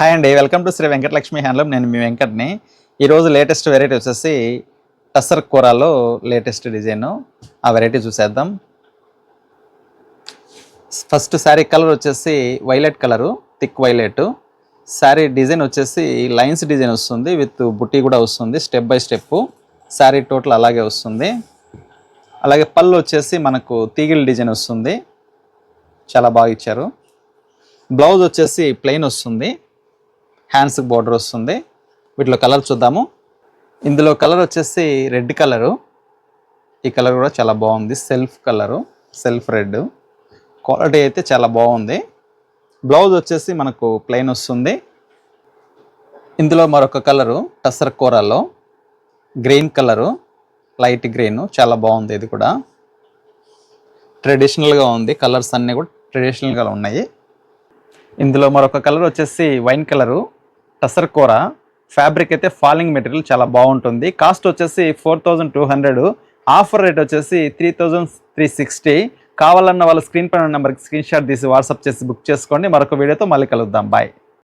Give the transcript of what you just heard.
Hi అండి welcome to Sri Venkatalakshmi handloom నేను మీ వెంకట్ని. ఈరోజు లేటెస్ట్ వెరైటీ వచ్చేసి టసర్ కూరలో లేటెస్ట్ డిజైన్ ఆ వెరైటీ చూసేద్దాం. ఫస్ట్ శారీ కలర్ వచ్చేసి violet colour thick violet saree design వచ్చేసి లైన్స్ డిజైన్ వస్తుంది విత్ బుట్టి కూడా వస్తుంది step by step saree total అలాగే వస్తుంది. అలాగే పళ్ళు వచ్చేసి మనకు తీగిల్ డిజైన్ వస్తుంది. చాలా బాగా ఇచ్చారు. బ్లౌజ్ వచ్చేసి ప్లెయిన్ వస్తుంది. హ్యాండ్స్కి బార్డర్ వస్తుంది. వీటిలో కలర్ చూద్దాము. ఇందులో కలర్ వచ్చేసి రెడ్ కలరు ఈ కలర్ కూడా చాలా బాగుంది. Self colour self red quality అయితే చాలా బాగుంది. బ్లౌజ్ వచ్చేసి మనకు ప్లెయిన్ వస్తుంది. ఇందులో మరొక కలరు టసర్ కూరలో. గ్రీన్ కలరు లైట్ గ్రీన్ చాలా బాగుంది ఇది కూడా. ట్రెడిషనల్గా ఉంది. కలర్స్ అన్నీ కూడా ట్రెడిషనల్గా ఉన్నాయి. ఇందులో మరొక కలర్ వచ్చేసి వైన్ కలరు టసర్ కూర ఫ్యాబ్రిక్ అయితే ఫాలింగ్ మెటీరియల్ చాలా బాగుంటుంది. కాస్ట్ వచ్చేసి four thousand two hundred offer rate వచ్చేసి త్రీ థౌజండ్ త్రీ సిక్స్టీ కావాలన్న వాళ్ళ స్క్రీన్ పైన నెంబర్కి స్క్రీన్ షాట్ తీసి వాట్సాప్ చేసి బుక్ చేసుకోండి. మరొక వీడియోతో మళ్ళీ కలుద్దాం. బాయ్